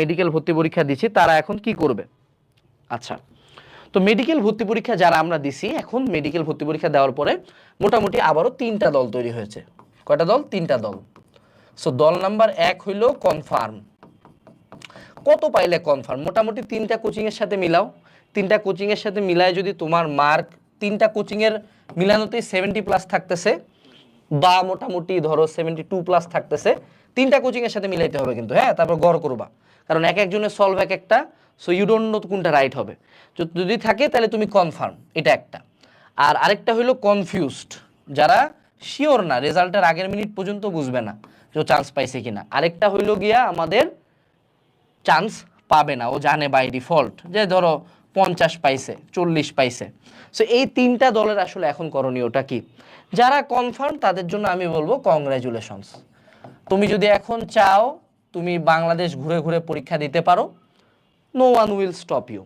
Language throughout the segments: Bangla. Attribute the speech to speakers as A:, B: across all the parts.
A: মেডিকেল ভর্তি পরীক্ষা দিচ্ছি তারা এখন কি করবে? আচ্ছা তো মেডিকেল ভর্তি পরীক্ষা যারা আমরা দিছি, এখন মেডিকেল ভর্তি পরীক্ষা দেওয়ার পরে মোটামুটি আবারও তিনটা দল তৈরি হয়েছে। কয়টা দল? তিনটা দল। সো দল নাম্বার এক হইল কনফার্ম কত পাইলে কনফার্ম মোটামুটি তিনটা কোচিংয়ের সাথে মিলাও। তিনটা কোচিংয়ের সাথে মিলায় যদি তোমার মার্ক তিনটা কোচিংয়ের মিলানোতেই সেভেন্টি প্লাস থাকতেছে। বা মোটামুটি ধরো সেভেন্টি টু প্লাস থাকতেছে, তিনটা কোচিংয়ের সাথে মিলাইতে হবে কিন্তু হ্যাঁ? তারপর গড় করবা। কারণ এক একজনের সলভ এক একটা সো ইউ ডোন্ট নো কোনটা রাইট হবে। যদি থাকে, তাহলে তুমি কনফার্ম এটা একটা। আর আরেকটা হলো কনফিউজড যারা শিওর না রেজাল্টের আগের মিনিট পর্যন্ত বুঝবে না যে চান্স পাইছে কিনা। আরেকটা হইল গিয়া আমাদের চান্স পাবে না, ও জানে বাই ডিফল্ট যে ধরো পঞ্চাশ পাইছে, চল্লিশ পাইছে। সো এই তিনটা দলের আসলে এখন করণীয়টা কি? যারা কনফার্ম তাদের জন্য আমি বলব কংগ্রাচুলেশনস তুমি যদি এখন চাও, তুমি বাংলাদেশ ঘুরে ঘুরে পরীক্ষা দিতে পারো no one will stop you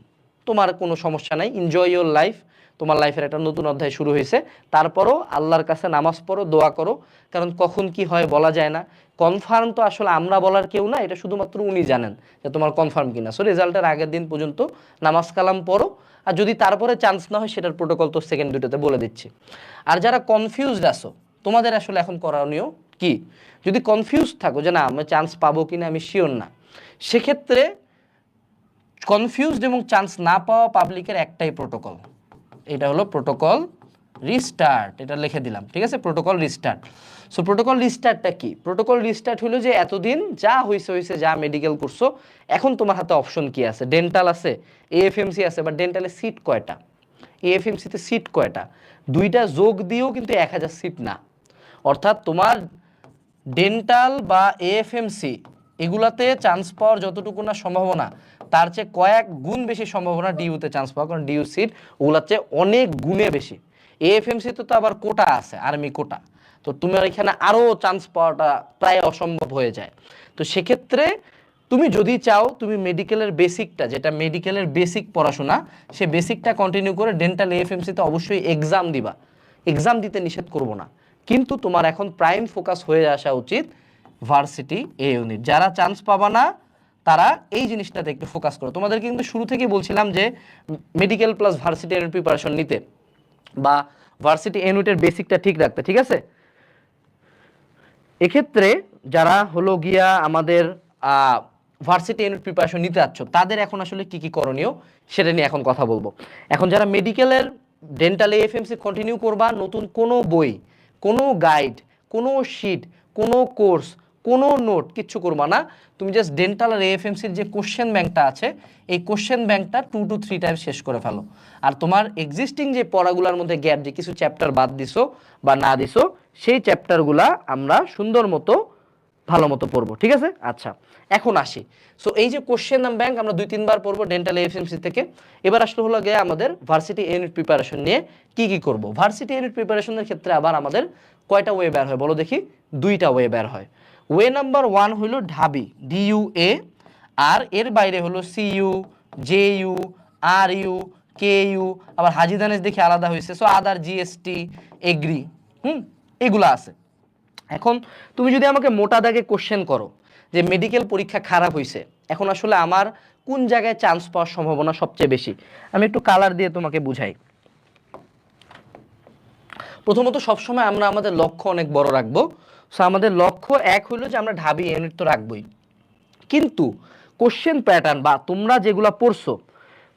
A: তোমার কোনো সমস্যা নাই এনজয় ইউর লাইফ তোমার লাইফের একটা নতুন অধ্যায় শুরু হয়েছে। তারপরও আল্লাহর কাছে নামাজ পড়ো, দোয়া করো। কারণ কখন কি হয় বলা যায় না। কনফার্ম তো আসলে আমরা বলার কেউ না, এটা শুধুমাত্র উনি জানেন যে তোমার কনফার্ম কিনা। সো রেজাল্টের আগের দিন পর্যন্ত নামাজ কালাম পড়ো, আর যদি তারপরে চান্স না হয়, সেটার প্রোটোকল তো সেকেন্ড দুটোতে বলে দিচ্ছি। আর যারা কনফিউজড আসো তোমাদের আসলে এখন করণীয় কি? যদি কনফিউজ থাকো যে না, আমি চান্স পাবো কিনা, আমি শিওর না, সেক্ষেত্রে কনফিউজড এবং চান্স না পাওয়া পাবলিকের একটাই প্রোটোকল এটা হলো প্রোটোকল রিস্টার্ট এটা লিখে দিলাম, ঠিক আছে? প্রোটোকল রিস্টার্ট সো প্রোটোকল রিস্টার্টটা কি? প্রোটোকল রিস্টার্ট হলো যে এতদিন যা হয়েছে হয়েছে যা মেডিকেল করছ, এখন তোমার হাতে অপশন কি আছে? ডেন্টাল আছে এএফএমসি আছে বা ডেন্টালে সিট কয়টা? এএফএমসিতে সিট কয়টা? দুইটা যোগ দিয়েও কিন্তু এক হাজার সিট না। অর্থাৎ তোমার ডেন্টাল বা এএফএমসি এগুলাতে চান্স পাওয়ার যতটুকু না সম্ভাবনা, তার চেয়ে কয়েক গুণ বেশি সম্ভাবনা ডিউতে চান্স পাওয়া, কারণ ডিউ সিট ওগুলার চেয়ে অনেক গুণে বেশি। এএফএমসিতে তো আবার কোটা আছে আর্মি কোটা। তো তোমার এখানে আরও চান্স পাওয়াটা প্রায় অসম্ভব হয়ে যায়। তো সেক্ষেত্রে তুমি যদি চাও, তুমি মেডিকেলের বেসিকটা যেটা মেডিকেলের বেসিক পড়াশোনা, সে বেসিকটা কন্টিনিউ করে ডেন্টাল এএফএমসিতে অবশ্যই এক্সাম দিবা। এক্সাম দিতে নিষেধ করব না। কিন্তু তোমার এখন প্রাইম ফোকাস হয়ে আসা উচিত ভার্সিটি এ ইউনিট যারা চান্স পাবা না, তারা এই জিনিসটাতে একটু ফোকাস করো। তোমাদের কিন্তু শুরু থেকেই বলছিলাম যে মেডিকেল প্লাস ভার্সিটি প্রিপারেশন নিতে। বা ভার্সিটি ইউনিটের বেসিকটা ঠিক রাখতে, ঠিক আছে? এক্ষেত্রে যারা হলো গিয়া আমাদের ভার্সিটি ইউনিট প্রিপারেশন নিতে যাচ্ছ তাদের এখন আসলে কি কি করণীয় সেটা নিয়ে এখন কথা বলব। এখন যারা মেডিকেলের ডেন্টাল এফএমসি কন্টিনিউ করবা, নতুন কোনো বই, কোনো গাইড কোনো শিট কোনো কোর্স কোনো নোট কিচ্ছু করবা না। তুমি জাস্ট ডেন্টাল আর এএফএমসির যে কোশ্চেন ব্যাংকটা আছে, এই কোশ্চেন ব্যাংকটা টু টু থ্রি টাইম শেষ করে ফেলো। আর তোমার এক্সিস্টিং যে পড়াগুলোর মধ্যে গ্যাপ যে কিছু চ্যাপ্টার বাদ দিছো বা না দিছো, সেই চ্যাপ্টারগুলা আমরা সুন্দর মতো, ভালো মতো পড়ব, ঠিক আছে? আচ্ছা এখন আসি। সো এই যে কোশ্চেন ব্যাংক আমরা দুই, তিনবার পড়ব ডেন্টাল এফএমসি থেকে। এবার আসলে হলো গিয়ে আমাদের ভার্সিটি ইউনিট প্রিপারেশন নিয়ে কি কি করব। ভার্সিটি ইউনিট প্রিপারেশনের ক্ষেত্রে আবার আমাদের কয়টা ওয়ে বের হয় বলো দেখি? দুইটা ওয়ে বের হয়। ওয়ে নাম্বার ওয়ান হলো ঢাবি ডিইউ এ আর এর বাইরে হলো CU JU R U K U আবার হাজি দানেশ দেখে আলাদা হয়েছে। So other GST agri hmm, এগুলো আছে। এখন তুমি যদি আমাকে মোটা দাগে কোশ্চেন করো যে মেডিকেল পরীক্ষা খারাপ হয়েছে এখন আসলে আমার কোন জায়গায় চান্স পাওয়ার সম্ভাবনা সবচেয়ে বেশি? আমি একটু কালার দিয়ে তোমাকে বুঝাই। প্রথমত সবসময় আমরা আমাদের লক্ষ্য অনেক বড় রাখব। সো আমাদের লক্ষ্য এক হলো যে আমরা ঢাবি ইউনিট তো রাখবোই। কিন্তু কোশ্চেন প্যাটার্ন বা তোমরা যেগুলা পড়ছো,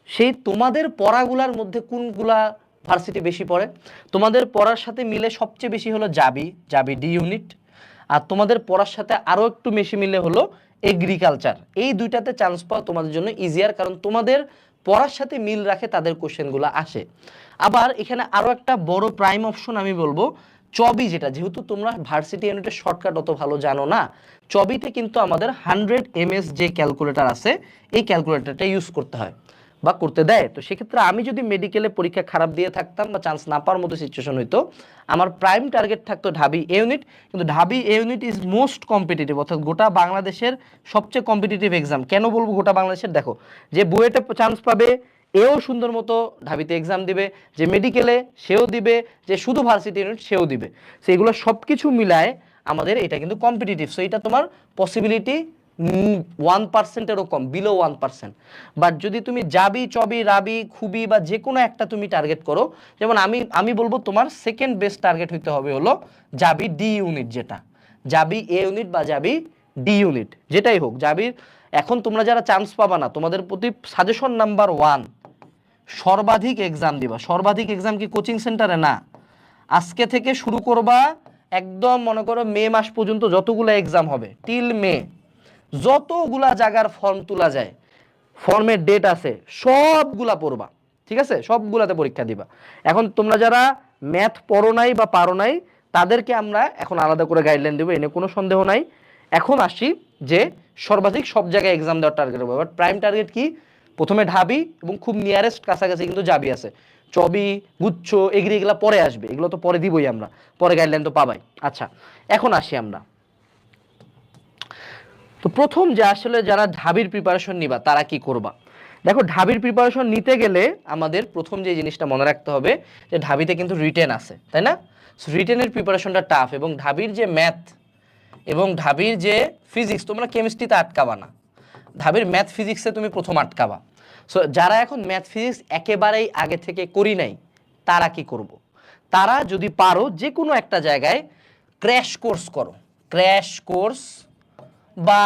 A: সেই তোমাদের পড়াগুলার মধ্যে কোনগুলা ভার্সিটি বেশি পড়ে? তোমাদের পড়ার সাথে মিলে সবচেয়ে বেশি হলো জাবি জাবি ডি ইউনিট আর তোমাদের পড়ার সাথে আরও একটু বেশি মিলে হলো এগ্রিকালচার এই দুইটাতে চান্স পাওয়া তোমাদের জন্য ইজিয়ার কারণ তোমাদের পড়ার সাথে মিল রাখে তাদের কোশ্চেনগুলো আসে। আবার এখানে আরও একটা বড় প্রাইম অপশন আমি বলব চবি যেটা, যেহেতু তোমরা ভার্সিটি ইউনিটের শর্টকাট অত ভালো জানো না, চবিতে কিন্তু আমাদের হান্ড্রেড এমএস যে ক্যালকুলেটার আছে, এই ক্যালকুলেটরটা ইউজ করতে হয় বা করতে দেয়। তো সেক্ষেত্রে আমি যদি মেডিকেলে পরীক্ষা খারাপ দিয়ে থাকতাম বা চান্স না পাওয়ার মতো সিচুয়েশন হইতো, আমার প্রাইম টার্গেট থাকতো ঢাবি এ ইউনিট কিন্তু ঢাবি A unit is most competitive অর্থাৎ গোটা বাংলাদেশের সবচেয়ে কম্পিটিটিভ এক্সাম কেন বলব গোটা বাংলাদেশের? দেখো, যে বুয়েটে চান্স পাবে এও সুন্দর মতো ঢাবিতে এক্সাম দিবে, যে মেডিকেলে সেও দিবে, যে শুধু ভার্সিটি ইউনিট সেও দিবে। সো এগুলো সব কিছু মিলায় আমাদের এটা কিন্তু কম্পিটিটিভ সো এটা তোমার পসিবিলিটি ওয়ান পার্সেন্টেরও কম বিলো ওয়ান পার্সেন্ট বাট যদি তুমি যাবি, চবি, রাবি খুবই বা যে কোনো একটা তুমি টার্গেট করো, যেমন আমি আমি বলব তোমার সেকেন্ড বেস্ট টার্গেট হইতে হবে হলো যাবি ডি ইউনিট যেটা। যাবি এ ইউনিট বা যাবি ডি ইউনিট যেটাই হোক যাবি এখন তোমরা যারা চান্স পাবা না, তোমাদের প্রতি সাজেশন নাম্বার ওয়ান সর্বাধিক এক্সাম দিবা। সর্বাধিক এক্সাম কি কোচিং সেন্টারে না। আজকে থেকে শুরু করবা একদম মনে করো মে মাস পর্যন্ত যতগুলো এক্সাম হবে টিল মে। যতগুলা জায়গার ফর্ম তোলা যায় ফর্মের ডেট আছে, সবগুলা পড়বা। ঠিক আছে? সবগুলাতে পরীক্ষা দিবা। এখন তোমরা যারা ম্যাথ পড়ো নাই বা পারো নাই, তাদেরকে আমরা এখন আলাদা করে গাইডলাইন দেবো, এনে কোনো সন্দেহ নাই। এখন আসি যে সর্বাধিক সব জায়গায় এক্সাম দেওয়ার টার্গেট হবে বাট প্রাইম টার্গেট কি? প্রথমে ঢাবি এবং খুব নিয়ারেস্ট কাছাকাছি কিন্তু যাবি আছে। চবি, গুচ্ছ এগুলি এগুলো পরে আসবে। এগুলো তো পরে দিবই আমরা। পরে গাইডলাইন তো পাবাই। আচ্ছা এখন আসি আমরা। তো প্রথম যে আসলে যারা ঢাবির প্রিপারেশন নিবা, তারা কি করবা? দেখো, ঢাবির প্রিপারেশন নিতে গেলে আমাদের প্রথম যে জিনিসটা মনে রাখতে হবে, যে ঢাবিতে কিন্তু রিটেন আছে, তাই না? রিটেনের প্রিপারেশনটা টাফ এবং ঢাবির যে ম্যাথ এবং ঢাবির যে ফিজিক্স তোমরা কেমিস্ট্রিতে আটকাবা না। ঢাবির ম্যাথ ফিজিক্সে তুমি প্রথম আটকাবা। সো যারা এখন ম্যাথ ফিজিক্স একেবারেই আগে থেকে করি নাই, তারা কি করব। তারা যদি পারো যে কোনো একটা জায়গায় ক্র্যাশ কোর্স করো। ক্র্যাশ কোর্স বা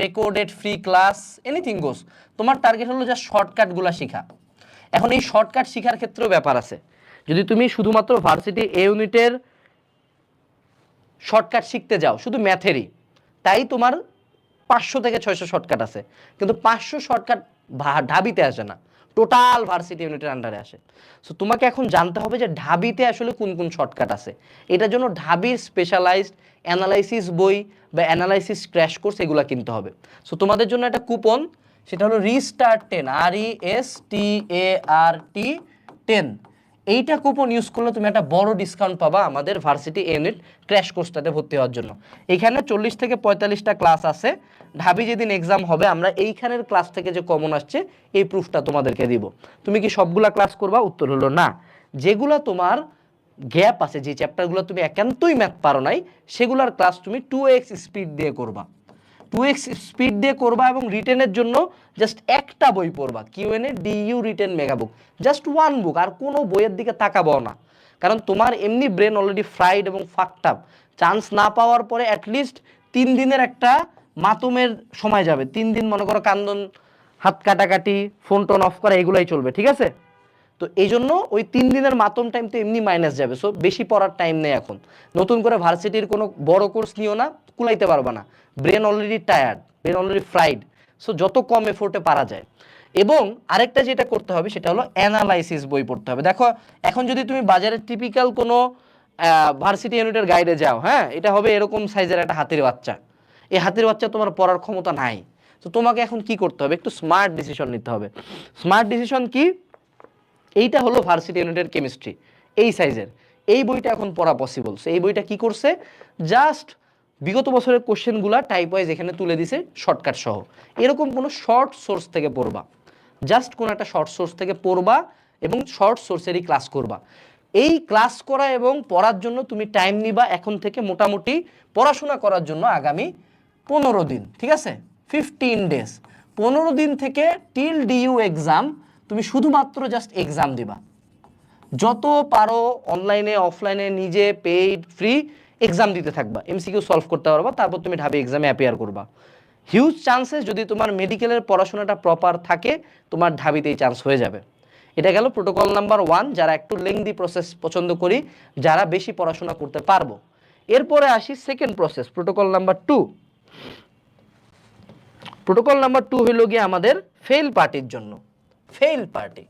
A: recorded free class anything goes তোমার টার্গেট হলো যা শর্টকাটগুলো শেখা। এখন এই শর্টকাট শেখার ক্ষেত্রেও ব্যাপার আছে। যদি তুমি শুধুমাত্র ভার্সিটি এ ইউনিটের শর্টকাট শিখতে যাও, শুধু ম্যাথেরই তাই তোমার পাঁচশো থেকে ছয়শো শর্টকাট আছে। কিন্তু পাঁচশো শর্টকাট ঢাবিতে আসে না। টোটাল ভার্সিটি ইউনিটের আন্ডারে আসে। সো তোমাকে এখন জানতে হবে যে ঢাবিতে আসলে কোন কোন শর্টকাট আছে। এটার জন্য ঢাবির স্পেশালাইজড অ্যানালাইসিস বই বা অ্যানালাইসিস ক্র্যাশ কোর্স এগুলো কিনতে হবে। সো তোমাদের জন্য একটা কুপন সেটা হলো restart ten R E S T A R T ten এইটা কুপন ইউজ করলে তুমি একটা বড় ডিসকাউন্ট পাবা আমাদের ভার্সিটি ইউনিট ক্র্যাশ কোর্সটাতে ভর্তি হওয়ার জন্য। এখানে চল্লিশ থেকে পঁয়তাল্লিশটা ক্লাস আছে। ঢাবি যেদিন এক্সাম হবে, আমরা এইখানের ক্লাস থেকে যে কমন আসছে, এই প্রুফটা তোমাদেরকে দিব। তুমি কি সবগুলা ক্লাস করবা? উত্তর হলো না। যেগুলা তোমার গ্যাপ আছে, যে চ্যাপ্টারগুলো তুমি একান্তই ম্যাথ পারো নাই, সেগুলার ক্লাস তুমি টু এক্স স্পিড দিয়ে করবা। টু এক্স স্পিড দিয়ে করবা এবং রিটেনের জন্য জাস্ট একটা বই পড়বা। QnA DU written mega book just one book আর কোনো বইয়ের দিকে তাকাবাও না। কারণ তোমার এমনি ব্রেন অলরেডি ফ্রাইড এবং ফাকটাপ চান্স না পাওয়ার পরে অ্যাটলিস্ট তিন দিনের একটা মাতুমের সময় যাবে। তিন দিন মনে করো কান্দন, হাত কাটাকাটি ফোন টোন অফ করা, এগুলাই চলবে, ঠিক আছে? তো এই জন্য ওই তিন দিনের মাতম টাইম তো এমনি মাইনাস যাবে। সো বেশি পড়ার টাইম নেই এখন। নতুন করে ভার্সিটির কোনো বড় কোর্স নিও না। কুলাইতে পারবা না। Brain already tired brain already fried so যত কম এফোর্টে পারা যায়। এবং আরেকটা যেটা করতে হবে, সেটা হলো অ্যানালাইসিস বই পড়তে হবে। দেখো, এখন যদি তুমি বাজারের টিপিক্যাল কোনো ভার্সিটি ইউনিটের গাইডে যাও হ্যাঁ এটা হবে এরকম সাইজের একটা হাতির বাচ্চা। এই হাতির বাচ্চা তোমার পড়ার ক্ষমতা নাই। তো তোমাকে এখন কি করতে হবে? একটু স্মার্ট ডিসিশন নিতে হবে। স্মার্ট ডিসিশন কি? এইটা হলো ভার্সিটি ইউনিটের কেমিস্ট্রি এই সাইজের এই বইটা এখন পড়া পসিবল সো এই বইটা কি করছে? জাস্ট বিগত বছরের কোশ্চেনগুলা টাইপ ওয়াইজ এখানে তুলে দিছে শর্টকাট সহ। এরকম কোনো শর্ট সোর্স থেকে পড়বা। জাস্ট কোনো একটা শর্ট সোর্স থেকে পড়বা এবং শর্ট সোর্সেরই ক্লাস করবা। এই ক্লাস করা এবং পড়ার জন্য তুমি টাইম নিবা এখন থেকে মোটামুটি পড়াশোনা করার জন্য আগামী পনেরো দিন, ঠিক আছে? ফিফটিন ডেজ পনেরো দিন থেকে টিল ডিইউ এক্সাম তুমি শুধুমাত্র জাস্ট এক্সাম দিবা। যত পারো অনলাইনে অফলাইনে নিজে পেইড ফ্রি এক্সাম দিতে থাকবা এমসিকিউ সলভ করতে পারবা, তারপর তুমি ঢাবি এক্সামে অ্যাপিয়ার করবা। হিউজ চান্সেস যদি তোমার মেডিকেলের পড়াশোনাটা প্রপার থাকে, তোমার ঢাবিতেই চান্স হয়ে যাবে। এটা গেল প্রোটোকল নাম্বার ওয়ান যারা একটু লেংদি প্রসেস পছন্দ করি, যারা বেশি পড়াশোনা করতে পারব। এরপরে আসি second process protocol number two protocol number two হইল গিয়ে আমাদের ফেল পার্টির জন্য। ফেল পার্টি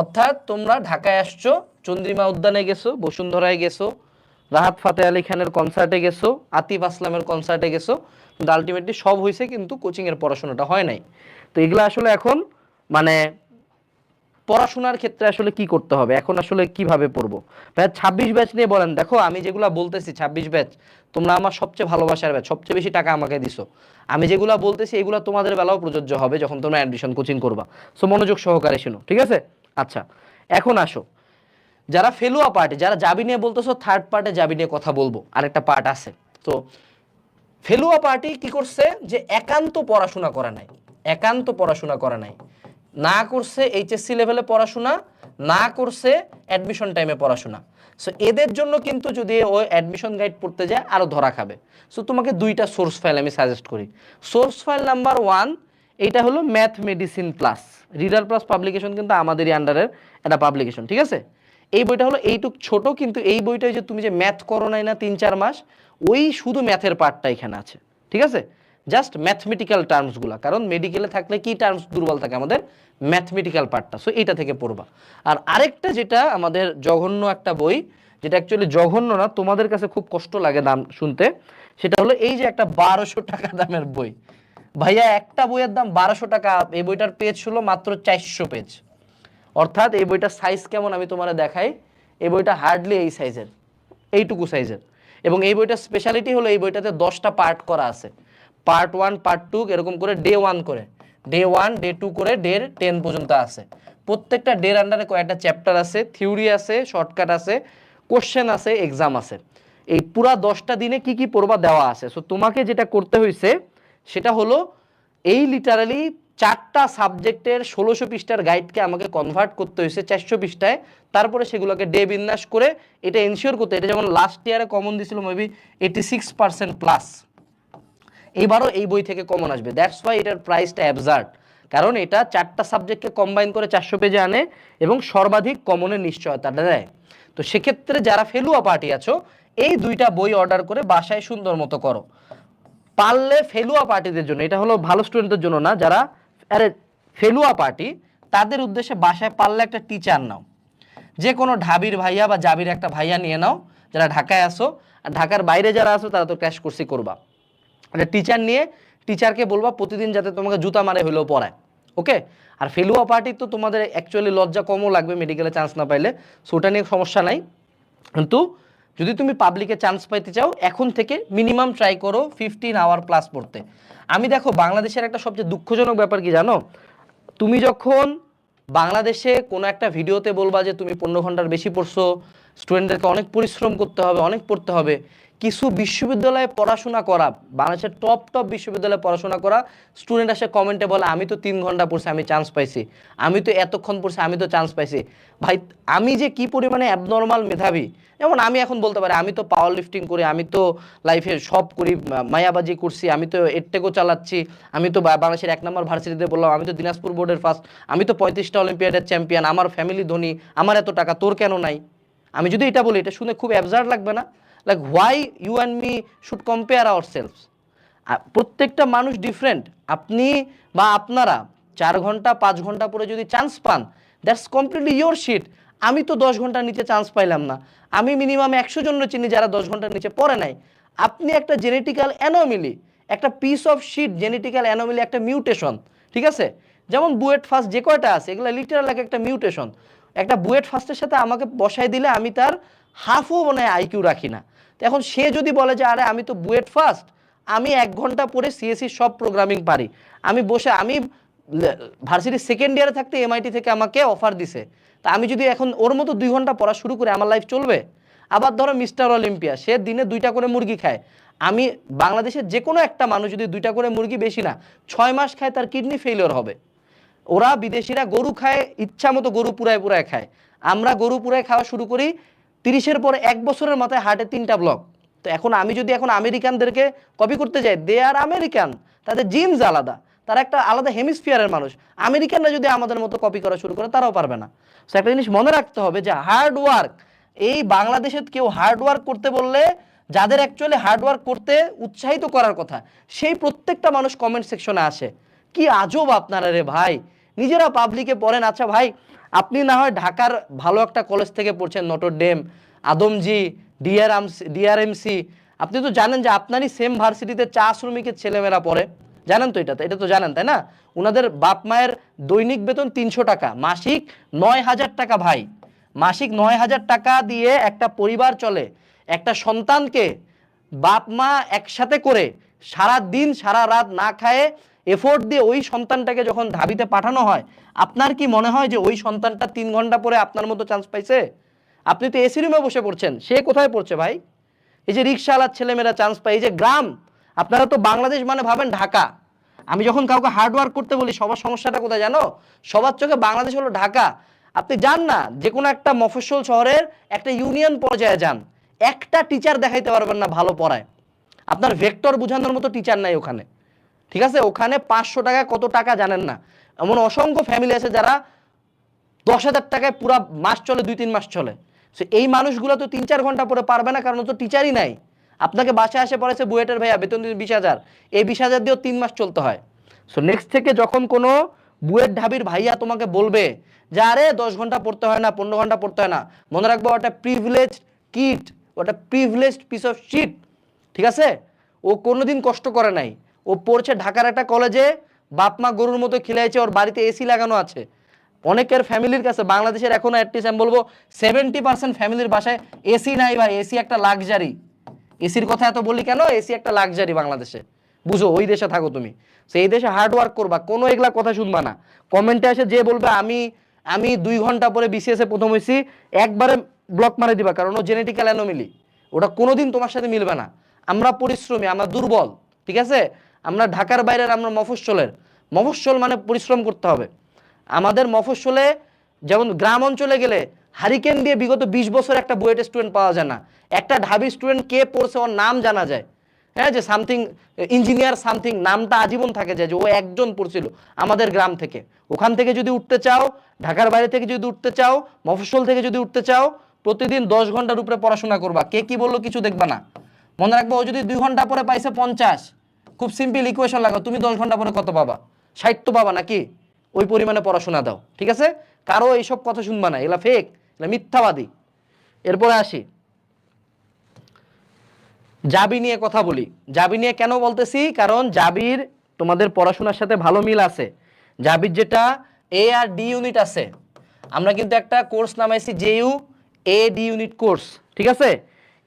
A: অর্থাৎ তোমরা ঢাকায় আসছো, চন্দ্রিমা উদ্যানে গেছো, বসুন্ধরায় গেছো রাহাত ফাতে আলী খানের কনসার্টে গেছো, আতিফ আসলামের কনসার্টে গেছো, কিন্তু আলটিমেটলি সব হয়েছে কিন্তু কোচিংয়ের পড়াশোনাটা হয় নাই। তো এগুলো আসলে এখন মানে পড়াশোনার ক্ষেত্রে আসলে কি করতে হবে? এখন আসলে কীভাবে পড়ব? ভাই ছাব্বিশ ব্যাচ নিয়ে বলেন। দেখো, আমি যেগুলো বলতেছি, ছাব্বিশ ব্যাচ, তোমরা আমার সবচেয়ে ভালোবাসার ব্যাচ, সবচেয়ে বেশি টাকা আমাকে দিছো। আমি যেগুলো বলতেছি, এগুলো তোমাদের বেলাও প্রযোজ্য হবে যখন তোমরা অ্যাডমিশন কোচিং করবা। সো মনোযোগ সহকারে শুনো, ঠিক আছে? আচ্ছা এখন আসো। যারা ফেলুয়া পার্টি যারা যাবি নিয়ে বলতেছো থার্ড পার্টে যাবি নিয়ে কথা বলব। আরেকটা পার্ট আছে। তো ফেলুয়া পার্টি কি করছে যে একান্ত পড়াশোনা করা নাই। একান্ত পড়াশোনা করা নাই। না করছে এইচএসসি লেভেলে পড়াশোনা, না করছে অ্যাডমিশন টাইমে পড়াশোনা। সো এদের জন্য কিন্তু যদি ও অ্যাডমিশন গাইড পড়তে যায় আরও ধরা খাবে। সো তোমাকে দুইটা সোর্স ফাইল আমি সাজেস্ট করি। সোর্স ফাইল নাম্বার ওয়ান এইটা হলো math medicine plus reader plus publication কিন্তু আমাদেরই আন্ডারের একটা পাবলিকেশন ঠিক আছে? এই বইটা হলো এইটুক ছোট, কিন্তু এই বইটাই যে তুমি যে ম্যাথ করো নাই না তিন চার মাস, ওই শুধু ম্যাথের পার্টটা এখানে আছে, ঠিক আছে? জাস্ট ম্যাথমেটিক্যাল টার্মসগুলো কারণ মেডিকেলে থাকলে কি টার্মস দুর্বল থাকে? আমাদের ম্যাথমেটিক্যাল পার্টটা সো এইটা থেকে পড়বা। আর আরেকটা যেটা আমাদের জঘন্য একটা বই, যেটা অ্যাকচুয়ালি জঘন্য না, তোমাদের কাছে খুব কষ্ট লাগে দাম শুনতে, সেটা হলো এই যে একটা বারোশো টাকা দামের বই। ভাইয়া, একটা বইয়ের দাম বারোশো টাকা, এই বইটার পেজ হলো মাত্র চারশো পেজ অর্থাৎ এই বইটার সাইজ কেমন আমি তোমার দেখাই? এই বইটা হার্ডলি এই সাইজের এইটুকু সাইজের এবং এই বইটার স্পেশালিটি হলো এই বইটাতে দশটা পার্ট করা আছে। পার্ট ওয়ান পার্ট টু এরকম করে ডে ওয়ান করে। ডে ওয়ান ডে টু করে ডে টেন পর্যন্ত আছে। প্রত্যেকটা ডের আন্ডারে কয়েকটা চ্যাপ্টার আছে থিওরি আছে শর্টকাট আছে কোশ্চেন আছে এক্সাম আছে। এই পুরা দশটা দিনে কি কি পড়বা দেওয়া আছে? সো তোমাকে যেটা করতে হয়েছে সেটা হলো এই লিটারালি চারটা সাবজেক্টের ষোলোশো পৃষ্ঠার গাইডকে আমাকে কনভার্ট করতে হয়েছে চারশো পৃষ্ঠায়। তারপরে সেগুলোকে ডে বিন্যাস করে এটা এনশিওর করতে এটা যেমন লাস্ট ইয়ারে কমন দিছিল maybe eighty six percent plus এবারও এই বই থেকে কমন আসবে। দ্যাটস ওয়াই এটার প্রাইসটা অ্যাবজার্ড কারণ এটা চারটা সাবজেক্টকে কম্বাইন করে চারশো পেজে আনে এবং সর্বাধিক কমনের নিশ্চয়তাটা দেয়। তো সেক্ষেত্রে যারা ফেলুয়া পার্টি আছো, এই দুইটা বই অর্ডার করে বাসায় সুন্দর মতো করো। পারলে ফেলুয়া পার্টিদের জন্য, এটা হলো ভালো স্টুডেন্টদের জন্য না, যারা আরে ফেলুয়া পার্টি, তাদের উদ্দেশ্যে বাসায় পারলে একটা টিচার নাও। যে কোনো ঢাবির ভাইয়া বা জাবির একটা ভাইয়া নিয়ে নাও, যারা ঢাকায় আসো আর ঢাকার বাইরে যারা আসো তারা তো ক্র্যাশ কোর্সই করবা। একটা টিচার নিয়ে টিচারকে বলবা প্রতিদিন যাতে তোমাকে জুতা মারে হলেও পড়ায়, ওকে? আর ফেলুয়া পার্টি তো তোমাদের অ্যাকচুয়ালি লজ্জা কমও লাগবে মেডিকেলে চান্স না পাইলে সো ওটা নিয়ে সমস্যা নাই। কিন্তু যদি তুমি পাবলিকে চান্স পাইতে চাও, এখন থেকে মিনিমাম ট্রাই করো ফিফটিন আওয়ার প্লাস পড়তে। আমি দেখো, বাংলাদেশের একটা সবচেয়ে দুঃখজনক ব্যাপার কি জানো? তুমি যখন বাংলাদেশে কোনো একটা ভিডিওতে বলবা যে তুমি পনেরো ঘণ্টার বেশি পড়ছো স্টুডেন্টদেরকে অনেক পরিশ্রম করতে হবে, অনেক পড়তে হবে কিছু বিশ্ববিদ্যালয়ে পড়াশোনা করা, বাংলাদেশের টপ টপ বিশ্ববিদ্যালয়ে পড়াশোনা করা স্টুডেন্ট আসে কমেন্টে বলে, আমি তো তিন ঘণ্টা পড়ছি, আমি চান্স পাইছি। আমি তো এতক্ষণ পড়ছি, আমি তো চান্স পাইছি। ভাই, আমি যে কি পরিমাণে অ্যাবনর্মাল মেধাবী, যেমন আমি এখন বলতে পারি, আমি তো পাওয়ার লিফটিং করি, আমি তো লাইফে সব করি, মায়াবাজি করছি, আমি তো এরটেকও চালাচ্ছি, আমি তো বাংলাদেশের এক নম্বর ভার্সিটিতে বললাম আমি তো দিনাজপুর বোর্ডের ফার্স্ট আমি তো পঁয়ত্রিশটা অলিম্পিয়াডের চ্যাম্পিয়ন আমার ফ্যামিলি ধনী, আমার এত টাকা, তোর কেন নাই? আমি যদি এটা বলি, এটা শুনে খুব অ্যাবজার্ড লাগবে না? Like why you and me should compare ourselves প্রত্যেকটা মানুষ ডিফারেন্ট আপনি বা আপনারা চার ঘণ্টা, পাঁচ ঘণ্টা পরে যদি চান্স পান দ্যাটস কমপ্লিটলি ইয়োর শিট আমি তো দশ ঘণ্টার নিচে চান্স পাইলাম না। আমি মিনিমাম একশো জন চিনি যারা দশ ঘণ্টার নিচে পড়ে নাই। আপনি একটা জেনেটিক্যাল অ্যানোমিলি একটা piece of shit genetical anomaly একটা মিউটেশন ঠিক আছে? যেমন বুয়েট ফার্স্ট যে কয়টা আছে, এগুলো লিটারাল এক একটা মিউটেশন একটা বুয়েট ফার্স্টের সাথে আমাকে বসাই দিলে আমি তার হাফও মনে হয় আইকিউ রাখি না। তো এখন সে যদি বলে যে, আরে, আমি তো বুয়েট ফার্স্ট, আমি এক ঘণ্টা পরে সিএসসি সব প্রোগ্রামিং পারি। আমি বসে, আমি ভার্সিটির সেকেন্ড ইয়ারে থাকতে এমআইটি থেকে আমাকে অফার দিছে। তা আমি যদি এখন ওর মতো দুই ঘণ্টা পড়া শুরু করে আমার লাইফ চলবে? আবার ধরো মিস্টার অলিম্পিয়া সে দিনে দুইটা করে মুরগি খায়। আমি বাংলাদেশের যে কোনো একটা মানুষ যদি দুইটা করে মুরগি বেশি না, ছয় মাস খায় তার কিডনি ফেলিওর হবে। ওরা বিদেশিরা গরু খায় ইচ্ছা মতো গরু পুরায় পুরায় খায়। আমরা গরু পুরায় খাওয়া শুরু করি তিরিশের পরে এক বছরের মাথায় হার্টে তিনটা ব্লক। তো এখন আমি যদি এখন আমেরিকানদেরকে কপি করতে যাই দে আর আমেরিকান তাদের জিনস আলাদা, তারা একটা আলাদা হেমিস্ফিয়ারের মানুষ। আমেরিকানরা যদি আমাদের মতো কপি করা শুরু করে, তারাও পারবে না। সো একটা জিনিস মনে রাখতে হবে যে হার্ড ওয়ার্ক এই বাংলাদেশে কেউ হার্ড ওয়ার্ক করতে বললে, যাদের অ্যাকচুয়ালি হার্ড ওয়ার্ক করতে উৎসাহিত করার কথা, সেই প্রত্যেকটা মানুষ কমেন্ট সেকশনে আসে। কি আজব আপনারা রে ভাই। নিজেরা পাবলিকে পড়েন আচ্ছা ভাই আপনি না হয় ঢাকার ভালো একটা কলেজ থেকে পড়ছেন Notre Dame Adamjee DRM DRMC আপনি তো জানেন যে আপনারই সেম ভার্সিটিতে চা শ্রমিকের ছেলেমেয়েরা পড়ে। জানেন তো এটা? এটা তো জানেন, তাই না? ওনাদের বাপ মায়ের দৈনিক বেতন তিনশো টাকা, মাসিক নয় হাজার টাকা ভাই। মাসিক নয় হাজার টাকা দিয়ে একটা পরিবার চলে, একটা সন্তানকে বাপ মা একসাথে করে সারা দিন সারা রাত না খায়ে এফোর্ট দিয়ে ওই সন্তানটাকে যখন ঢাবিতে পাঠানো হয়, আপনার কি মনে হয় যে ওই সন্তানটা তিন ঘণ্টা পরে আপনার মতো চান্স পাইছে? আপনি তো এসি রুমে বসে পড়ছেন, সে কোথায় পড়ছে ভাই? এই যে রিক্সাওয়ালার ছেলেমেয়েরা চান্স পায়, এই যে গ্রাম, আপনারা তো বাংলাদেশ মানে ভাবেন ঢাকা। আমি যখন কাউকে হার্ড ওয়ার্ক করতে বলি, সবার সমস্যাটা কোথায় জানো? সবার চোখে বাংলাদেশ হলো ঢাকা। আপনি যান না, যে কোনো একটা মফস্বল শহরের একটা ইউনিয়ন পর্যায়ে যান। একটা টিচার দেখাইতে পারবেন না ভালো পড়ায়। আপনার ভেক্টর বোঝানোর মতো টিচার নাই ওখানে। ঠিক আছে? ওখানে পাঁচশো টাকা কত টাকা জানেন না? এমন অসংখ্য ফ্যামিলি আছে যারা দশ হাজার টাকায় পুরা মাস চলে, দুই তিন মাস চলে। সো এই মানুষগুলো তো তিন চার ঘণ্টা পরে পারবে না, কারণ তো টিচারই নাই। আপনাকে বাসায় আসে পড়েছে বুয়েটের ভাইয়া, বেতন দিন বিশ হাজার। এই বিশ হাজার দিয়েও তিন মাস চলতে হয়। সো নেক্সট থেকে যখন কোনো বুয়েট ঢাবির ভাইয়া তোমাকে বলবে যে, আরে, দশ ঘণ্টা পড়তে হয় না, পনেরো ঘণ্টা পড়তে হয় না, মনে রাখব ওটা প্রিভিলেজ কিট ওটা প্রিভিলেজড পিস অফ শিট ঠিক আছে? ও কোনোদিন কষ্ট করে নাই। ও পড়ছে ঢাকার একটা কলেজে বাপমা গরুর মতো খিলাইছে, ওর বাড়িতে এসি লাগানো আছে। অনেকের ফ্যামিলির কাছে, বাংলাদেশের এখনও অ্যাটলিস্ট আমি বলব সেভেন্টি পার্সেন্ট ফ্যামিলির বাসায় এসি নাই ভাই, এসি একটা লাক্সারি এসির কথা এত বলি কেন? এসি একটা লাক্সারি বাংলাদেশে। বুঝো, ওই দেশে থাকো তুমি। সেই দেশে হার্ড ওয়ার্ক করবা, কোনো এগুলা কথা শুনবা না। কমেন্টে এসে যে বলবে, আমি আমি দুই ঘণ্টা পরে বিসিএস প্রথম হয়েছি, একবারে ব্লক মারে দিবা, কারণ ও জেনেটিক্যাল অ্যানোমিলি ওটা কোনোদিন তোমার সাথে মিলবে না। আমরা পরিশ্রমী, আমরা দুর্বল, ঠিক আছে? আমরা ঢাকার বাইরের আমরা মফস্বলের। মফস্বল মানে পরিশ্রম করতে হবে। আমাদের মফস্বলে যেমন গ্রাম অঞ্চলে গেলে হারিকেন দিয়ে বিগত বিশ বছর একটা বুয়েট স্টুডেন্ট পাওয়া যায় না। একটা ঢাবি স্টুডেন্ট কে পড়ছে ওর নাম জানা যায়। হ্যাঁ যে সামথিং, ইঞ্জিনিয়ার সামথিং, নামটা আজীবন থাকে যায় যে ও একজন পড়ছিল আমাদের গ্রাম থেকে। ওখান থেকে যদি উঠতে চাও, ঢাকার বাইরে থেকে যদি উঠতে চাও, মফস্বল থেকে যদি উঠতে চাও, প্রতিদিন দশ ঘণ্টার উপরে পড়াশোনা করবা। কে কি বলল কিছু দেখবা না। মনে রাখব ও যদি দুই ঘণ্টা পরে পাইছে পঞ্চাশ। খুব সিম্পল ইকুয়েশন লাগো তুমি দশ ঘণ্টা পরে কত পাবা? তো পাবা নাকি? ওই পরিমাণে পড়াশোনা দাও, ঠিক আছে? কারও এইসব কথা শুনবা না এগুলা ফেক এগুলা মিথ্যাবাদী। এরপরে আসি। জাবি নিয়ে কথা বলি। জাবি নিয়ে কেন বলতেছি? কারণ জাবির তোমাদের পড়াশোনার সাথে ভালো মিল আছে। জাবির যেটা এ আর ডি ইউনিট আছে। আমরা কিন্তু একটা course নামাইছি J U A D unit course ঠিক আছে?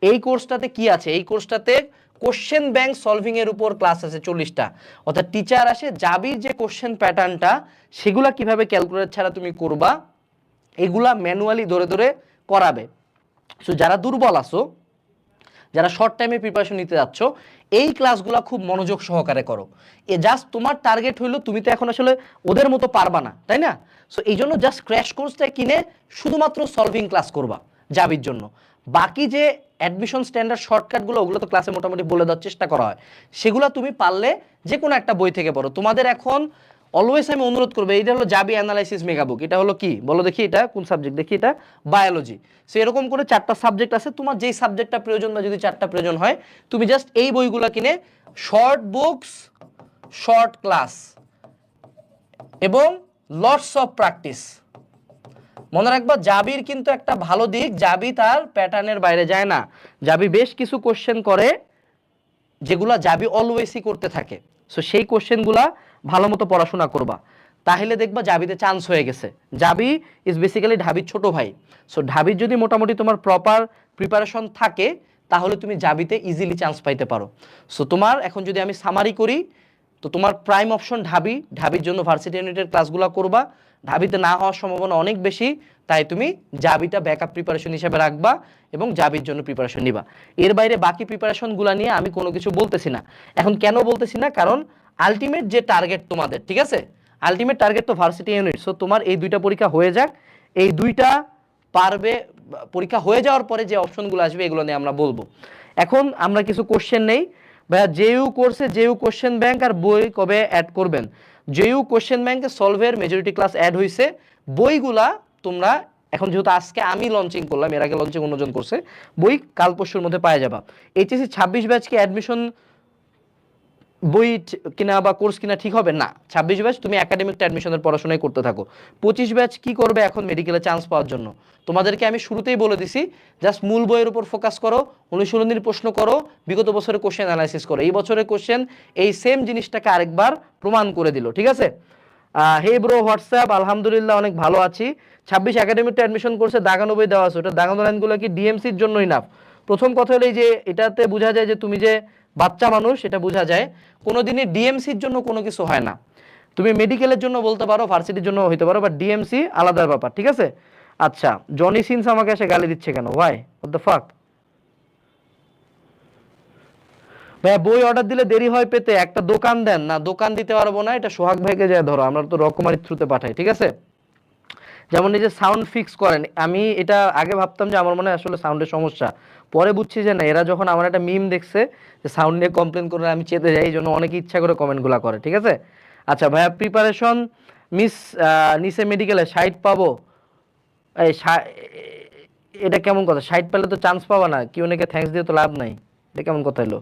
A: এই কোর্সটাতে কি আছে? এই কোর্সটাতে কোশ্চেন ব্যাংক সলভিং এর উপর ক্লাস আছে চল্লিশটা। অর্থাৎ টিচার আসে জাবির যে কোশ্চেন প্যাটার্নটা সেগুলা কীভাবে ক্যালকুলেট ছাড়া তুমি করবা, এগুলা ম্যানুয়ালি ধরে ধরে করাবে। সো যারা দুর্বল আসো যারা শর্ট টাইমে প্রিপারেশন নিতে যাচ্ছ, এই ক্লাসগুলো খুব মনোযোগ সহকারে করো। এ জাস্ট তোমার টার্গেট হইল, তুমি তো এখন আসলে ওদের মতো পারবা না, তাই না? সো এই জন্য জাস্ট ক্র্যাশ কোর্সটা কিনে শুধুমাত্র সলভিং ক্লাস করবা জাবির জন্য। বাকি যে অ্যাডমিশন স্ট্যান্ডার্ড শর্টকাটগুলো ওগুলো তো ক্লাসে মোটামুটি বলে দেওয়ার চেষ্টা করা হয়। সেগুলো তুমি পারলে যে কোনো একটা বই থেকে পড়ো। তোমাদের এখন অলওয়েজ আমি অনুরোধ করব এটা হলো জাবি অ্যানালাইসিস মেগাবুক এটা হলো কি? বলো দেখি এটা, কোন সাবজেক্ট দেখি এটা বায়োলজি সো এরকম করে চারটা সাবজেক্ট আছে, তোমার যেই সাবজেক্টটা প্রয়োজন বা যদি চারটা প্রয়োজন হয়, তুমি জাস্ট এই বইগুলো কিনে শর্ট বুকস শর্ট ক্লাস এবং লটস অফ প্র্যাকটিস মনে রাখবা, জাবির কিন্তু একটা ভালো দিক, জাবি তার প্যাটার্নের বাইরে যায় না। জাবি বেশ কিছু কোশ্চেন করে, যেগুলা জাবি অলওয়েজই করতে থাকে। সো সেই কোশ্চেনগুলা ভালো মতো পড়াশোনা করবা। তাহলে দেখবা জাবিতে চান্স হয়ে গেছে। জাবি ইজ বেসিক্যালি ঢাবির ছোট ভাই। সো ঢাবির যদি মোটামুটি তোমার প্রপার প্রিপারেশন থাকে, তাহলে তুমি জাবিতে ইজিলি চান্স পাইতে পারো। সো তোমার এখন যদি আমি সামারি করি, তো তোমার প্রাইম অপশন ঢাবি। ঢাবির জন্য ভার্সিটি ইউনিটের ক্লাসগুলো করবা। ঢাবিতে না হওয়ার সম্ভাবনা অনেক বেশি, তাই তুমি জাবিটা ব্যাকআপ প্রিপারেশন হিসেবে রাখবা এবং জাবির জন্য প্রিপারেশন নিবা। এর বাইরে বাকি প্রিপারেশনগুলো নিয়ে আমি কোনো কিছু বলতেছি না। এখন কেন বলতেছি না? কারণ আলটিমেট যে টার্গেট তোমাদের, ঠিক আছে? আলটিমেট টার্গেট তো ভার্সিটি ইউনিট সো তোমার এই দুইটা পরীক্ষা হয়ে যাক। এই দুইটা পারবে, পরীক্ষা হয়ে যাওয়ার পরে যে অপশনগুলো আসবে, এগুলো নিয়ে আমরা বলব। এখন আমরা কিছু কোশ্চেন নেই। ভাইয়া জেইউ কোর্সে যে জেইউ কোশ্চেন ব্যাংক আর বই কবে অ্যাড করবেন? জেইউ কোশ্চেন ব্যাংকে সলভের মেজরিটি ক্লাস অ্যাড হয়েছে বইগুলা তোমরা, এখন যেহেতু আজকে আমি লঞ্চিং করলাম, এর আগে লঞ্চিং অন্যজন করছে, বই কাল পরশুর মধ্যে পাওয়া যাবা। এইচএসসি ছাব্বিশ ব্যাচকে অ্যাডমিশন বই কিনা বা কোর্স কিনা ঠিক হবে? না। ছাব্বিশ ব্যাচ তুমি একাডেমিক অ্যাডমিশনের পড়াশোনাই করতে থাকো। পঁচিশ ব্যাচ কি করবে এখন মেডিকেলে চান্স পাওয়ার জন্য? তোমাদেরকে আমি শুরুতেই বলে দিছি জাস্ট মূল বইয়ের উপর ফোকাস করো অনুশীলনীর প্রশ্ন করো, বিগত বছরের কোশ্চেন অ্যানালাইসিস করো। এই বছরের কোশ্চেন এই সেম জিনিসটাকে আরেকবার প্রমাণ করে দিল, ঠিক আছে? হে ব্রো হোয়াটসঅ্যাপ আলহামদুলিল্লাহ, অনেক ভালো আছি। ছাব্বিশ একাডেমিকটা অ্যাডমিশন করছে দাগানো বই দেওয়া আছে। ওটা দাগানো লাইনগুলো কি ডিএমসির জন্যই না? প্রথম কথা হলো এই যে, এটাতে বোঝা যায় যে তুমি যে বাচ্চা মানুষ, এটা বোঝা যায়, কোনোদিনই ডিএমসির জন্য কোনো কিছু হয় না। তুমি মেডিকেলের জন্য বলতে পারো ভার্সিটির জন্য হইতে পারো বাট ডিএমসি আলাদা ব্যাপার, ঠিক আছে? আচ্ছা জনি সিনস আমাকে এসে গালি দিচ্ছে কেন? ওয়াই দ্য ফাক ভাইয়া, বই অর্ডার দিলে দেরি হয় পেতে, একটা দোকান দেন। না, দোকান দিতে পারব না, এটা সোহাগ ভাইকে যায় ধরো, আমরা তো রকমারির থ্রুতে পাঠাই, ঠিক আছে? যেমন এই যে সাউন্ড ফিক্স করেন, আমি এটা আগে ভাবতাম যে আমার মনে হয় আসলে সাউন্ডের সমস্যা। পরে বুঝছি যে না, এরা যখন আমার একটা মিম দেখছে যে সাউন্ড নিয়ে কমপ্লেন করে আমি চেতে যাই, এই জন্য অনেকে ইচ্ছা করে কমেন্টগুলো করে, ঠিক আছে? আচ্ছা ভাইয়া প্রিপারেশন মিস নিসে মেডিকেলে সাইট পাবো। এই এটা কেমন কথা? সাইট পেলে তো চান্স পাবা না, কেউ নাকি থ্যাঙ্কস দিয়ে তো লাভ নাই। এটা কেমন কথা এলো?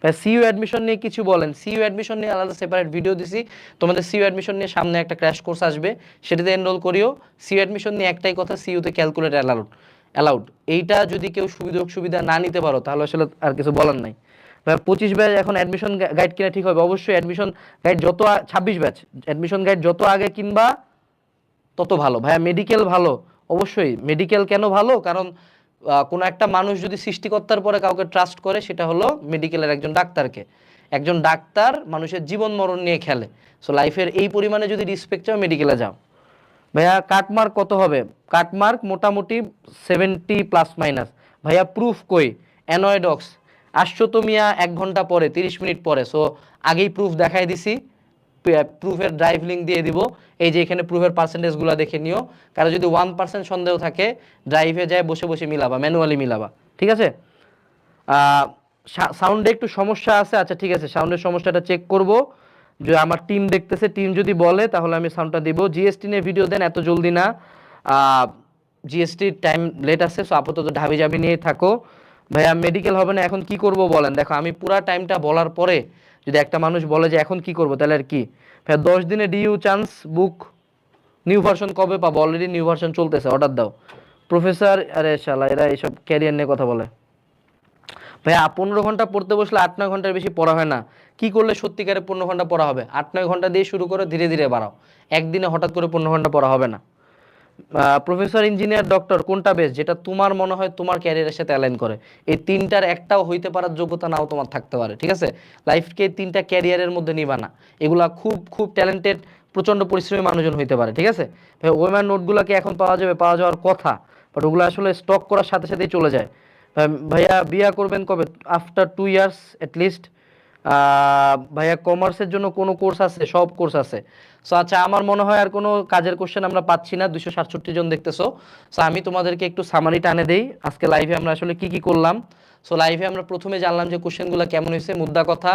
A: ভাই সিইউ অ্যাডমিশন নিয়ে কিছু বলেন। সিইউ অ্যাডমিশন নিয়ে আলাদা সেপারেট ভিডিও দিছি। তোমাদের সিইউ অ্যাডমিশন নিয়ে সামনে একটা ক্র্যাশ কোর্স আসবে, সেটাতে এনরোল করিও। সিইউ অ্যাডমিশন নিয়ে একটাই কথা সিইউতে ক্যালকুলেট অ্যালাউড অ্যালাউড এইটা যদি কেউ সুবিধা সুবিধা না নিতে পারো, তাহলে আসলে আর কিছু বলার নাই। পঁচিশ ব্যাচ এখন অ্যাডমিশন গাইড কিনা ঠিক হবে? অবশ্যই অ্যাডমিশন গাইড যত ছাব্বিশ ব্যাচ অ্যাডমিশন গাইড যত আগে কিনবা, তত ভালো। ভাইয়া মেডিকেল ভালো। অবশ্যই মেডিকেল কেন ভালো? কারণ কোনো একটা মানুষ যদি সৃষ্টিকর্তার পরে কাউকে ট্রাস্ট করে, সেটা হলো মেডিকেলের একজন ডাক্তারকে। একজন ডাক্তার মানুষের জীবন মরণ নিয়ে খেলে। সো লাইফের এই পরিমাণে যদি রিসপেক্ট চাও মেডিকেলে যাও। ভাইয়া কাটমার্ক কত হবে? কাটমার্ক মোটামুটি সেভেন্টি প্লাস মাইনাস ভাইয়া প্রুফ কই? অ্যানয়েডক্স। আসছো তো মিয়া, এক ঘণ্টা পরে, তিরিশ মিনিট পরে। সো আগেই প্রুফ দেখাই দিছি। প্রুফের ড্রাইভ লিঙ্ক দিয়ে দিব। এই যে এখানে প্রুফের পার্সেন্টেজগুলো দেখে নিও। কারও যদি ওয়ান পার্সেন্ট সন্দেহ থাকে ড্রাইভে যায়, বসে বসে মিলাবা ম্যানুয়ালি মিলাবা। ঠিক আছে? সাউন্ডে একটু সমস্যা আছে। আচ্ছা ঠিক আছে সাউন্ডের সমস্যাটা চেক করব। যে আমার টিম দেখতেছে টিম যদি বলে, তাহলে আমি সাউন্ডটা দিব। জিএসটি নিয়ে ভিডিও দেন, এত জলদি না। জিএসটি টাইম লেট আছে সো আপাতত ঢাবি জাবি নিয়ে থাকো। ভাইয়া মেডিকেল হবে না, এখন কি করব বলেন? দেখো, আমি পুরা টাইমটা বলার পরে যদি একটা মানুষ বলে যে, এখন কি করব? তাহলে আর কি। ভাইয়া, দশ দিনে DU chance book new version কবে পাবো? অলরেডি নিউ ভার্সন চলতেছে অর্ডার দাও। প্রফেসর আরে শালা, এরা এইসব ক্যারিয়ার নিয়ে কথা বলে। ভাইয়া, পনেরো ঘণ্টা পড়তে বসলে আট নয় ঘণ্টার বেশি পড়া হয় না। কি করলে সত্যিকারে পনেরো ঘণ্টা পড়া হবে? আট নয় ঘণ্টা দিয়ে শুরু করে ধীরে ধীরে বাড়াও। একদিনে হঠাৎ করে পনেরো ঘণ্টা পড়া হবে না। প্রফেসর, ইঞ্জিনিয়ার, ডক্টর, কোনটা বেশ যেটা তোমার মনে হয় তোমার ক্যারিয়ারের সাথে অ্যালাইন করে। এই তিনটার একটাও হইতে পারার যোগ্যতা নাও তোমার থাকতে পারে, ঠিক আছে? লাইফকে তিনটা ক্যারিয়ারের মধ্যে নিবা না। এগুলা খুব খুব ট্যালেন্টেড প্রচণ্ড পরিশ্রমী মানুষজন হইতে পারে, ঠিক আছে? ওয়েমার নোটগুলোকে এখন পাওয়া যাবে, পাওয়া যাওয়ার কথা বাট ওগুলো আসলে স্টক করার সাথে সাথেই চলে যায়। ভাইয়া বিয়া করবেন কবে? আফটার টু ইয়ার্স লিস্ট ভাইয়া কমার্সের জন্য কোনো কোর্স আছে? সব কোর্স আছে। সো আচ্ছা আমার মনে হয় আর কোনো কাজের কোশ্চেন আমরা পাচ্ছি না। দুশো সাতষট্টি জন দেখতেছো। সো আমি তোমাদেরকে একটু সামারি টানে দেই। আজকে লাইভে আমরা আসলে কি কি করলাম? সো লাইভে আমরা প্রথমে জানলাম যে কোশ্চেনগুলো কেমন হয়েছে, মুদ্রা কথা।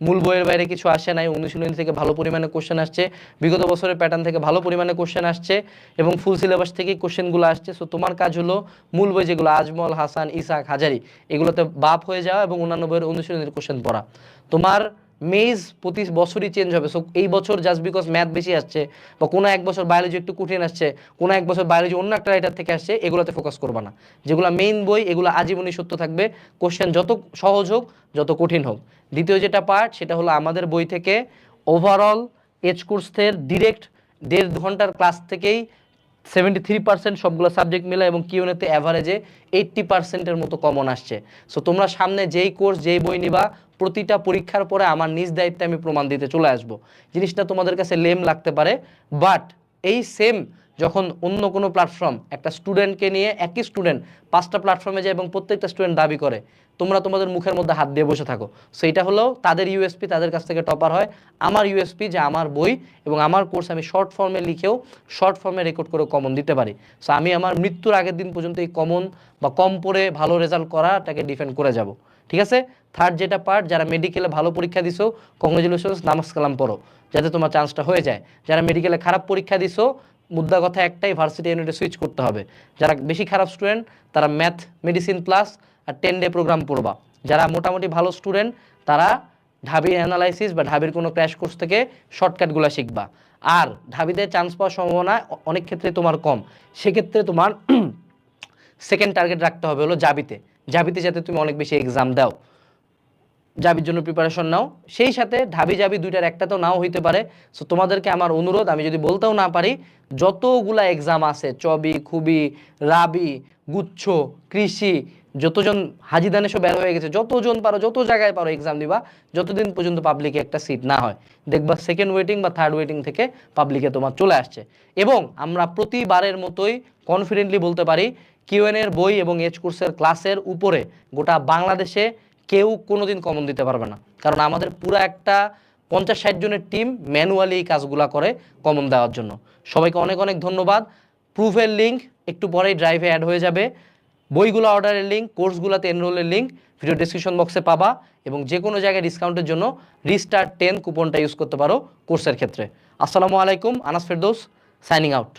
A: মূল বইয়ের বাইরে কিছু আসে নাই। অনুশীলনী থেকে ভালো পরিমাণে কোশ্চেন আসছে। বিগত বছরের প্যাটার্ন থেকে ভালো পরিমাণে কোশ্চেন আসছে এবং ফুল সিলেবাস থেকে কোশ্চেনগুলো আসছে। সো তোমার কাজ হলো মূল বই যেগুলো আজমল, হাসান, ইসাক, হাজারি, এগুলোতে বাপ হয়ে যাওয়া এবং অন্যান্য বইয়ের অনুশীলনীর কোশ্চেন পড়া। তোমার মেজ প্রতি বছরই চেঞ্জ হবে। সো এই বছর জাস্ট বিকজ ম্যাথ বেশি আসছে বা কোনো এক বছর বায়োলজি একটু কঠিন আসছে, কোনো এক বছর বায়োলজি অন্য একটা রাইটার থেকে আসছে, এগুলোতে ফোকাস করবা না। যেগুলো মেইন বই, এগুলো আজীবনই সত্য থাকবে। কোশ্চেন যত সহজ হোক, যত কঠিন হোক। দ্বিতীয় যেটা পার্ট সেটা হলো আমাদের বই থেকে ওভারঅল এজ কোর্সের ডিরেক্ট দেড় ঘণ্টার ক্লাস থেকেই সেভেন্টি থ্রি পার্সেন্ট সবগুলো সাবজেক্ট মিলে এবং কিউনেতে অ্যাভারেজে এইট্টি পার্সেন্টের মতো কমন আসছে। সো তোমরা সামনে যেই কোর্স যেই বই নিবা, প্রতিটা পরীক্ষার পরে আমার নিজ দায়িত্বে আমি প্রমাণ দিতে চলে আসব। জিনিসটা তোমাদের কাছে লেম লাগতে পারে বাট এই সেম যখন অন্য কোনো প্ল্যাটফর্ম একটা স্টুডেন্টকে নিয়ে একই স্টুডেন্ট পাঁচটা প্ল্যাটফর্মে যায় এবং প্রত্যেকটা স্টুডেন্ট দাবি করে, তোমরা তোমাদের মুখের মধ্যে হাত দিয়ে বসে থাকো। সো এটা হলো তাদের ইউএসপি তাদের কাছ থেকে টপার হয়। আমার ইউএসপি যে আমার বই এবং আমার কোর্স আমি শর্ট ফর্মে লিখেও শর্ট ফর্মে রেকর্ড করে কমন দিতে পারি। সো আমি আমার মৃত্যুর আগের দিন পর্যন্ত এই কমন বা কম পড়ে ভালো রেজাল্ট করাটাকে ডিফেন্ড করে যাব। ঠিক আছে? থার্ড যেটা পার্ট যারা মেডিকেলে ভালো পরীক্ষা দিছো কংগ্রেচুলেশনস নামাজ কালাম পড়ো, যাতে তোমার চান্সটা হয়ে যায়। যারা মেডিকেলে খারাপ পরীক্ষা দিছো মুদ্রা কথা একটাই ভার্সিটি ইউনিটে সুইচ করতে হবে। যারা বেশি খারাপ স্টুডেন্ট তারা ম্যাথ মেডিসিন প্লাস আর টেন ডে প্রোগ্রাম পড়বা। যারা মোটামুটি ভালো স্টুডেন্ট তারা ঢাবি অ্যানালাইসিস বা ঢাবির কোনো ক্র্যাশ কোর্স থেকে শর্টকাটগুলো শিখবা। আর ঢাবিতে চান্স পাওয়ার সম্ভাবনা অনেক ক্ষেত্রে তোমার কম। সেক্ষেত্রে তোমার সেকেন্ড টার্গেট রাখতে হবে হলো জাবিতে। জাবিতে যাতে তুমি অনেক বেশি এক্সাম দাও। জাবির জন্য প্রিপারেশন নাও। সেই সাথে ঢাবি জাবি দুইটার একটা তো নাও হইতে পারে। সো তোমাদেরকে আমার অনুরোধ, আমি যদি বলতেও না পারি, যতগুলা এক্সাম আছে, চবি, খুবি, রাবি, গুচ্ছ, কৃষি, যতজন হাজিদানে সব বের হয়ে গেছে, যতজন পারো, যত জায়গায় পারো এক্সাম দিবা, যতদিন পর্যন্ত পাবলিকে একটা সিট না হয়। দেখবা সেকেন্ড ওয়েটিং বা থার্ড ওয়েটিং থেকে পাবলিকে তোমার চলে আসছে। এবং আমরা প্রতিবারের মতোই কনফিডেন্টলি বলতে পারি কিউএন এর বই এবং এজ কোর্সের ক্লাসের উপরে গোটা বাংলাদেশে কেউ কোনোদিন কমন দিতে পারবে না। কারণ আমাদের পুরো একটা পঞ্চাশ ষাট জনের টিম ম্যানুয়ালি এই কাজগুলো করে কমন দেওয়ার জন্য। সবাইকে অনেক অনেক ধন্যবাদ। প্রুফের লিঙ্ক একটু পরেই ড্রাইভে অ্যাড হয়ে যাবে। বইগুলো অর্ডারের লিঙ্ক কোর্সগুলোতে এনরোলের লিঙ্ক ভিডিও ডিসক্রিপশন বক্সে পাবা এবং যে কোনো জায়গায় ডিসকাউন্টের জন্য রিস্টার টেন কুপনটা ইউজ করতে পারো কোর্সের ক্ষেত্রে। আসসালামু আলাইকুম আনাস ফেরদৌস সাইনিং আউট